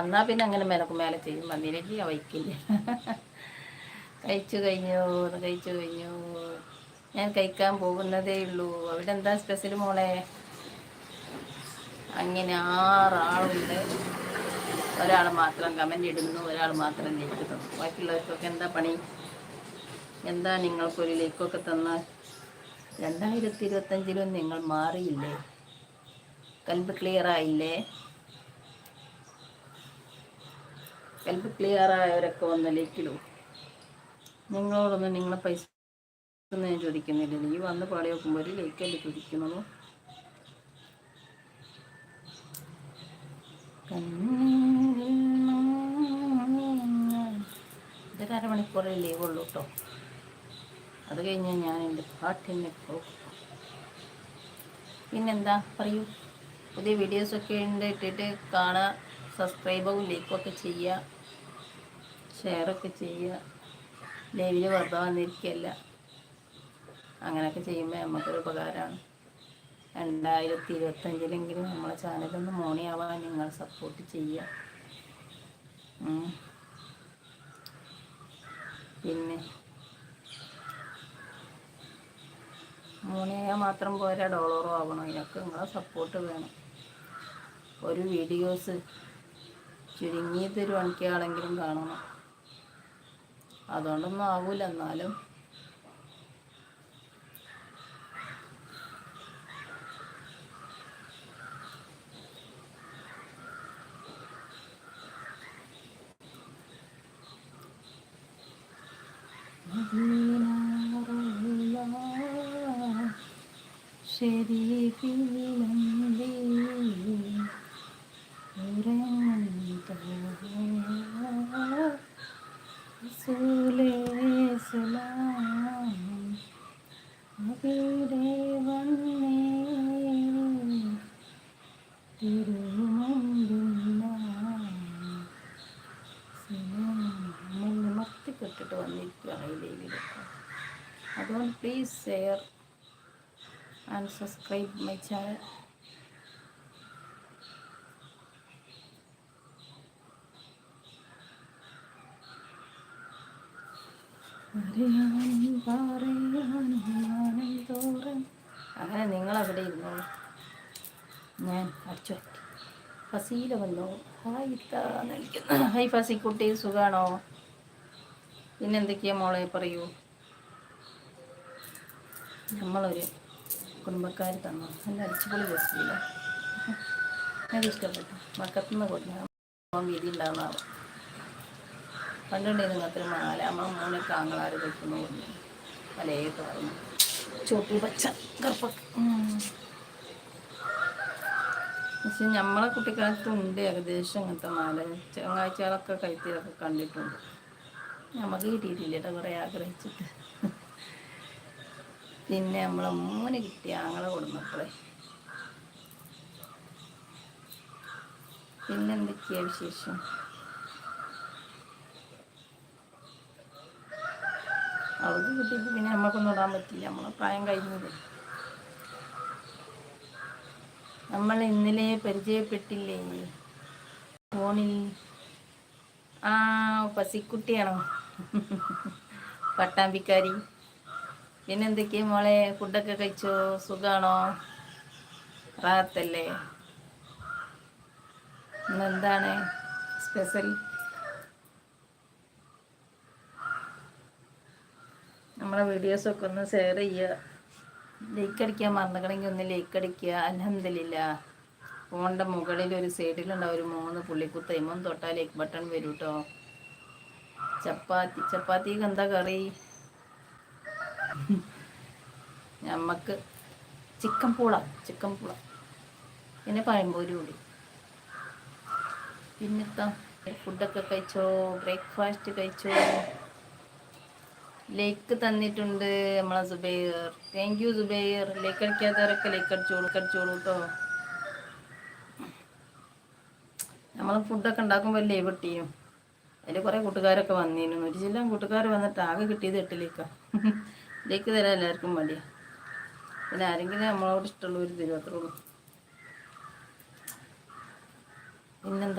എന്നാൽ പിന്നെ അങ്ങനെ മേലക്ക് മേലെ ചെയ്യും. വന്നില്ലെങ്കിൽ വയ്ക്കില്ല കഴിച്ചു കഴിഞ്ഞു കഴിച്ചു കഴിഞ്ഞു. ഞാൻ കഴിക്കാൻ പോകുന്നതേ ഉള്ളൂ. അവിടെ എന്താ സ്പെഷ്യൽ മോളെ? അങ്ങനെ ആറാളുണ്ട്. ഒരാൾ മാത്രം കമന്റ് ഇടുന്നു ഒരാൾ മാത്രം ലൈക്ക് തന്നു ബാക്കിയുള്ളവർക്കൊക്കെ എന്താ പണി? എന്താ നിങ്ങൾക്കൊരു ലൈക്കൊക്കെ തന്നാൽ രണ്ടായിരത്തി ഇരുപത്തഞ്ചിലും നിങ്ങൾ മാറിയില്ലേ? കൽബ് ക്ലിയർ ആയില്ലേ? കൽബ് ക്ലിയർ ആയവരൊക്കെ ഒന്ന് ലൈക്കിലൂ നിങ്ങളോടൊന്നും നിങ്ങളെ പൈസ ഞാൻ ചോദിക്കുന്നില്ല ഈ വന്ന് പാടി നോക്കുമ്പോൾ ഒരു ലൈക്കല്ലേ ചോദിക്കുന്നത്? ഇതൊരു അരമണിക്കൂറേ ലീവ് ഉള്ളൂ കേട്ടോ അത് കഴിഞ്ഞ് ഞാൻ എന്റെ പാട്ടിനെ പോകും പിന്നെന്താ പറയൂ? പുതിയ വീഡിയോസൊക്കെ ഉണ്ട് ഇട്ടിട്ട് കാണുക സബ്സ്ക്രൈബും ലൈക്കൊക്കെ ചെയ്യുക ഷെയറൊക്കെ ചെയ്യുക. ലൈവിൽ വെറുതെ വന്നിരിക്കുകയല്ല അങ്ങനെയൊക്കെ ചെയ്യുമ്പോൾ നമുക്കൊരു ഉപകാരമാണ് രണ്ടായിരത്തി ഇരുപത്തഞ്ചിലെങ്കിലും നമ്മളെ ചാനലൊന്ന് മോണിയാവാൻ നിങ്ങൾ സപ്പോർട്ട് ചെയ്യുക. പിന്നെ മോണിയായാൽ മാത്രം പോരാ ഡോളറോ ആവണം? ഇതിനൊക്കെ നിങ്ങളെ സപ്പോർട്ട് വേണം. ഒരു വീഡിയോസ് ചുരുങ്ങിയത് ഒരു മണിക്കാണെങ്കിലും കാണണം. അതുകൊണ്ടൊന്നും ആവൂല എന്നാലും. ശരീരത്തിലേ റസൂലേ സലാം അവിടെ വന്നേ മത്തിക്കെട്ടിട്ട് വന്നിരിക്കുകയാണ് ഈ ലൈവിലൊക്കെ അതുകൊണ്ട് please share and subscribe my channel അങ്ങനെ നിങ്ങളവിടെ ഇരുന്നോളൂ. ഞാൻ അടിച്ചു ഫസീല വന്നു? ഹായ് ഹായ് ഫസിക്കുട്ടി സുഖാണോ? പിന്നെന്തൊക്കെയാ മോളെ പറയൂ? നമ്മളൊരു കുടുംബക്കാർ തന്നു. നല്ല അടിച്ചുപൊളി ബസ്സില്ല എനിക്ക് ഇഷ്ടപ്പെട്ടു. മക്കത്തുനിന്ന് കൊടുക്കാൻ വീതി ഉണ്ടാകുന്നതാണ് പണ്ടുണ്ടായിരുന്നു അത്ര മാല. അമ്മ മോനെ കാങ്ങളാർ കഴിക്കുന്നു പറഞ്ഞു. മലയൊക്കെ പറഞ്ഞു ചുവപ്പ് പച്ച കറുപ്പ. പക്ഷെ നമ്മളെ കുട്ടിക്കാലത്തും ഉണ്ട് ഏകദേശം അങ്ങനത്തെ മാല ചങ്ങാഴ്ചകളൊക്കെ കഴിച്ചതൊക്കെ കണ്ടിട്ടുണ്ട്. നമുക്ക് കിട്ടിയിട്ടില്ല കേട്ടോ കുറേ ആഗ്രഹിച്ചിട്ട്. പിന്നെ നമ്മളെ മൂന്ന് കിട്ടിയ ആങ്ങളെ കൊടുന്നപ്പോഴേ പിന്നെന്തൊക്കെയാ വിശേഷം? അവർക്ക് കിട്ടിയിട്ട് പിന്നെ നമുക്കൊന്നും ഇടാൻ പറ്റില്ല. നമ്മളെ പ്രായം കഴിഞ്ഞത് നമ്മൾ ഇന്നലെ പരിചയപ്പെട്ടില്ലേ? ഫോണിൽ ആ പസിക്കുട്ടിയാണോ? പട്ടാമ്പിക്കാരി. പിന്നെന്തൊക്കെയാ മോളെ? ഫുഡൊക്കെ കഴിച്ചോ? സുഖാണോ? റാത്തല്ലേ ഇന്നെന്താണ് സ്പെഷ്യൽ? നമ്മളെ വീഡിയോസൊക്കെ ഒന്ന് ഷെയർ ചെയ്യുക. ലൈക്ക് അടിക്കാൻ മറന്നിക്കണമെങ്കിൽ ഒന്ന് ലൈക്ക് അടിക്കുക. അലഹമില്ല ഫോണിന്റെ മുകളിൽ ഒരു സൈഡിലുണ്ടാവും ഒരു മൂന്ന് പുള്ളിക്കുത്ത. ഇമ്മൊന്ന് തൊട്ടാൽ ലൈക്ക് ബട്ടൺ വരും കേട്ടോ ചപ്പാത്തി. ചപ്പാത്തിക്ക് എന്താ കറി? നമ്മക്ക് ചിക്കൻ പൂള. ചിക്കൻ പൂള. പിന്നെ പഴംപൊരി കൂടി. പിന്നെത്താ ഫുഡൊക്കെ കഴിച്ചോ? ബ്രേക്ക്ഫാസ്റ്റ് കഴിച്ചോ? ലേക്ക് തന്നിട്ടുണ്ട് നമ്മളെ Zubair. Thank you Zubair. Like അടിക്കാത്തവരൊക്കെ like അടിച്ചോളൂ അടിച്ചോളൂ കേട്ടോ നമ്മൾ ഫുഡൊക്കെ ഉണ്ടാക്കുമ്പോൾ ലൈവ് കിട്ടിയും. അതിൽ കുറേ കൂട്ടുകാരൊക്കെ വന്നിരുന്നു ഒരു ചില കൂട്ടുകാർ വന്നിട്ട് ആകെ കിട്ടിയത് എട്ടിലേക്കാണ് ലേക്ക്. തരാൻ എല്ലാവർക്കും മടിയാ പിന്നെ ആരെങ്കിലും നമ്മളോട് ഇഷ്ടമുള്ളവർ തരും അത്രേ ഉള്ളൂ. പിന്നെന്താ